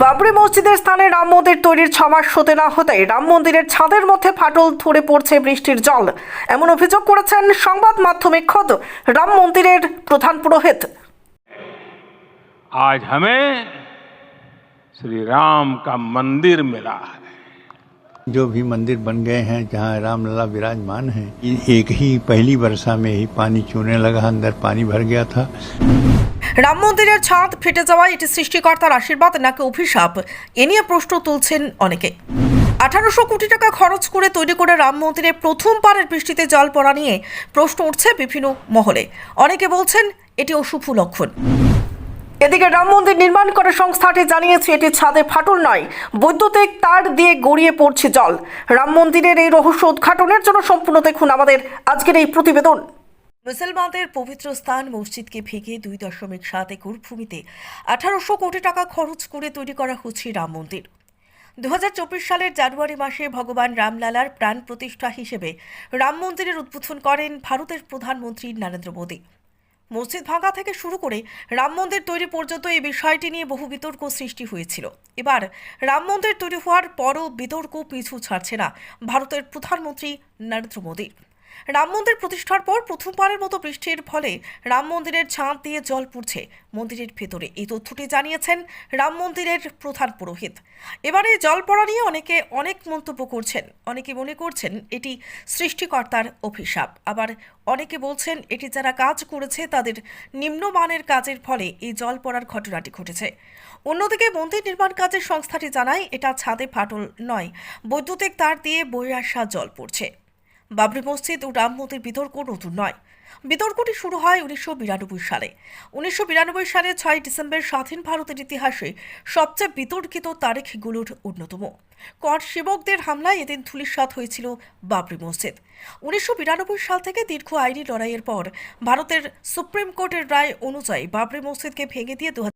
বাবরি মসজিদের স্থানে রাম মন্দির তৈরির ছমাস হতে না হতে রাম মন্দিরের ছাদের মধ্যে ফাটল ধরে পড়ছে বৃষ্টির জল এমন অভিযোগ করেছেন সংবাদ মাধ্যমে খোদ রাম মন্দিরের প্রধান পুরোহিত आज हमें श्री राम का मंदिर मिला है जो भी मंदिर बन गए हैं जहाँ रामलला विराजमान हैं ये एक ही पहली वर्षा में ही पानी चूने लगा अंदर पानी भर गया था রাম মন্দিরের ছাদ ফেটে যাওয়ায় এটি সৃষ্টিকর্তার আশীর্বাদ, নাকি অভিশাপ? এ নিয়ে প্রশ্ন তুলছেন অনেকে। আঠারোশো কোটি টাকা খরচ করে তৈরি করে রাম মন্দিরে প্রথমবারের বৃষ্টিতে জল পড়া নিয়ে প্রশ্ন উঠছে বিভিন্ন মহলে। অনেকে বলছেন এটি অশুভ লক্ষণ। এদিকে রাম মন্দির নির্মাণ করে সংস্থাটি জানিয়েছে, এটি ছাদে ফাটল নয়, বৈদ্যুতিক তার দিয়ে গড়িয়ে পড়ছে জল। রাম মন্দিরের এই রহস্য উদ্ঘাটনের জন্য সম্পূর্ণ দেখুন আমাদের আজকের এই প্রতিবেদন। মুসলমানদের পবিত্র স্থান মসজিদকে ভেঙে দুই দশমিক সাত একর ভূমিতে আঠারোশো কোটি টাকা খরচ করে তৈরি করা হচ্ছে রাম মন্দির। দু হাজার চব্বিশ সালের জানুয়ারি মাসে ভগবান রামলালার প্রাণ প্রতিষ্ঠা হিসেবে রাম মন্দিরের উদ্বোধন করেন ভারতের প্রধানমন্ত্রী নরেন্দ্র মোদী। মসজিদ ভাঙা থেকে শুরু করে রাম মন্দির তৈরি পর্যন্ত এই বিষয়টি নিয়ে বহু বিতর্ক সৃষ্টি হয়েছিল। এবার রাম মন্দির তৈরি হওয়ার পরও বিতর্ক পিছু ছাড়ছে না ভারতের প্রধানমন্ত্রী নরেন্দ্র মোদী। রাম মন্দির প্রতিষ্ঠার পর প্রথমবারের মতো বৃষ্টির ফলে রাম মন্দিরের ছাদ দিয়ে জল পড়ছে মন্দিরের ভেতরে। এই তথ্যটি জানিয়েছেন রাম মন্দিরের প্রধান পুরোহিত। এবারে জল পড়া নিয়ে অনেকে অনেক মন্তব্য করছেন। অনেকে মনে করছেন এটি সৃষ্টিকর্তার অভিশাপ। আবার অনেকে বলছেন এটি যারা কাজ করেছে তাদের নিম্নমানের কাজের ফলে এই জল পড়ার ঘটনাটি ঘটেছে। অন্যদিকে মন্দির নির্মাণ কাজের সংস্থাটি জানায়, এটা ছাদে ফাটল নয়, বৈদ্যুতিক তার দিয়ে বয়ে আসা জল পড়ছে। বাবরি মসজিদ ও রাম মন্দির বিতর্ক নতুন নয়। বিতর্কটি শুরু হয় উনিশশো বিরানব্বই সালে। উনিশশো বিরানব্বই সালে ছয় ডিসেম্বর স্বাধীন ভারতের ইতিহাসে সবচেয়ে বিতর্কিত তারিখগুলোর অন্যতম। কর সেবকদের হামলায় এদিন ধুলিস্বাদ হয়েছিল বাবরি মসজিদ। উনিশশো বিরানব্বই সাল থেকে দীর্ঘ আইনি লড়াইয়ের পর ভারতের সুপ্রিম কোর্টের রায় অনুযায়ী বাবরি মসজিদকে ভেঙে দিয়ে দু হাজার